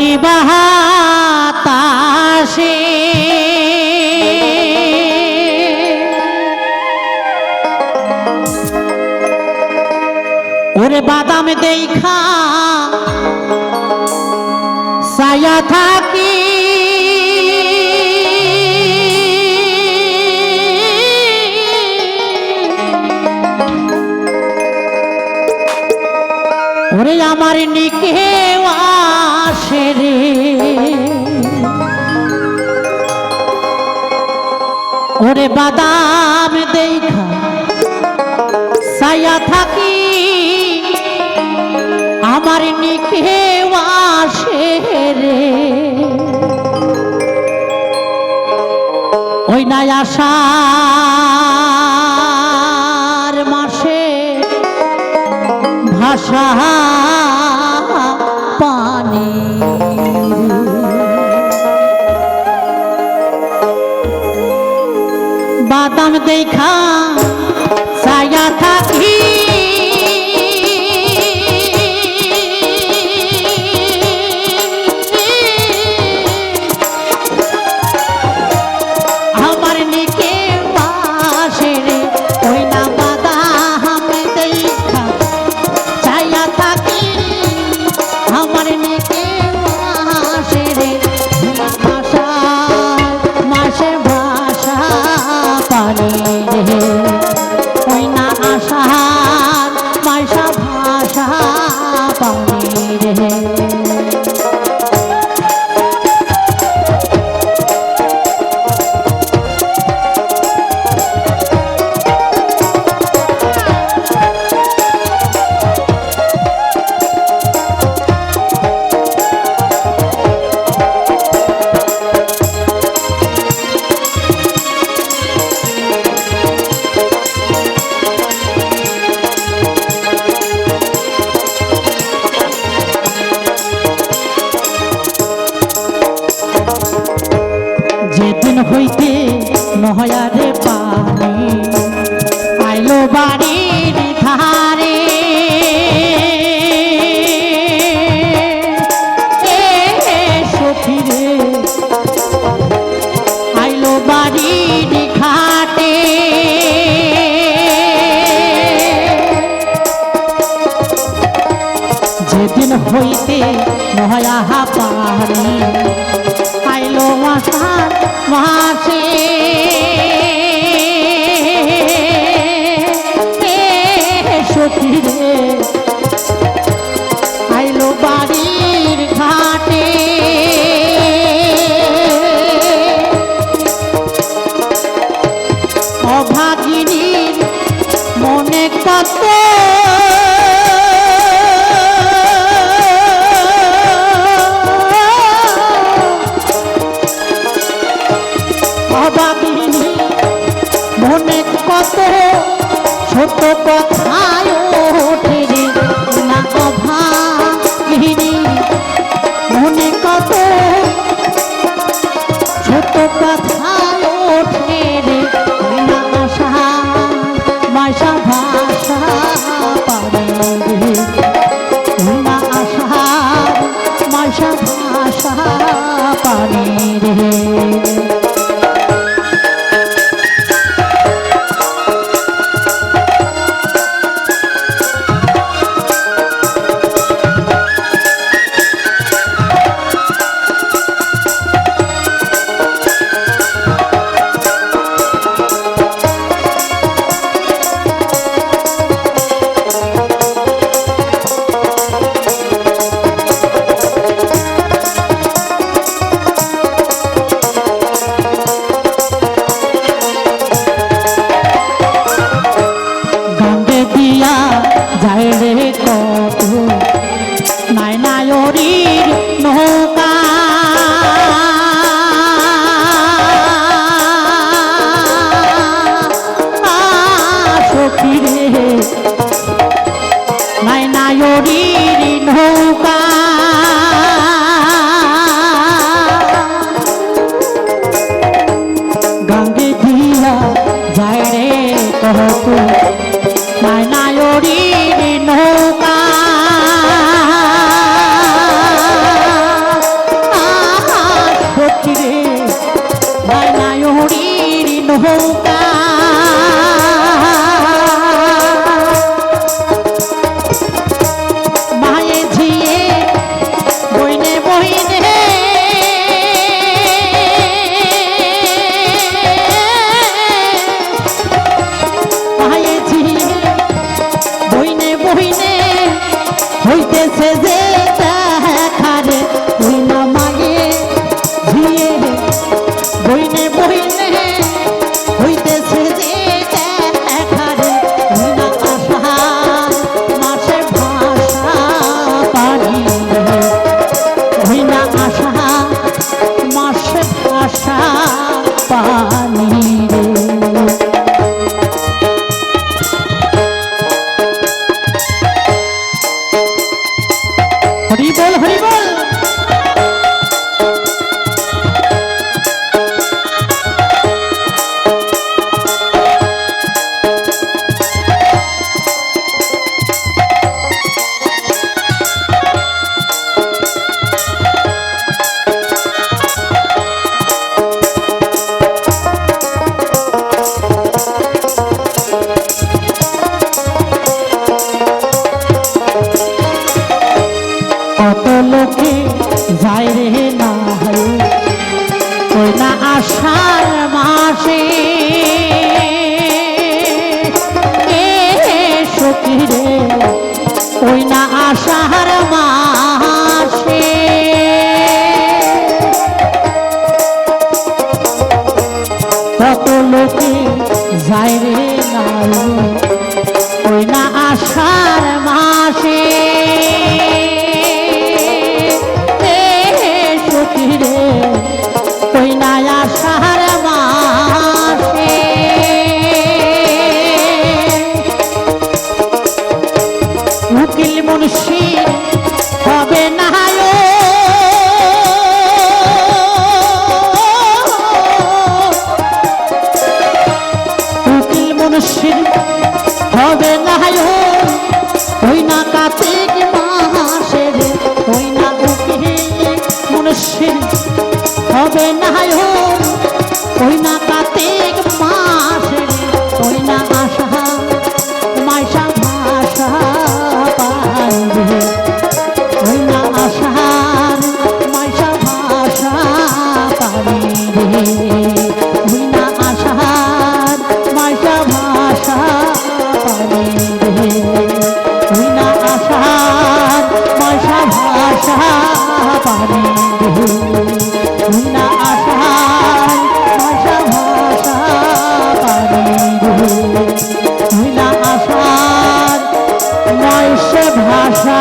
বলি বাহাতাসে ওরে বাদাম দেখা সায়া থাকি ওরে বাদাম দেখা। সায়া থাকি আমার নিকে আসে রে। ওই নাই আষাঢ় মাসে ভাষা বাদাম দেখা হইতে নহয়ারে পানি। আইলো বাড়ির ধারে। সখীরে আইলো বাড়ির যেদিন হইতে নহয়া অভাগিনী মনে কত ছোট কথায় ওঠে না অভাগিনী মনে কত দিয়া যায় রে কত? নাই নায়রীর নৌকা। সখী রে। নাই নায়রীর নৌকা। কত লোকে যায় রে না আষাঢ় মাসে শির হবে না ওই না কাতিক মাসের ওই না বুকে মনুষ্যের। হবে না সে ভাষা।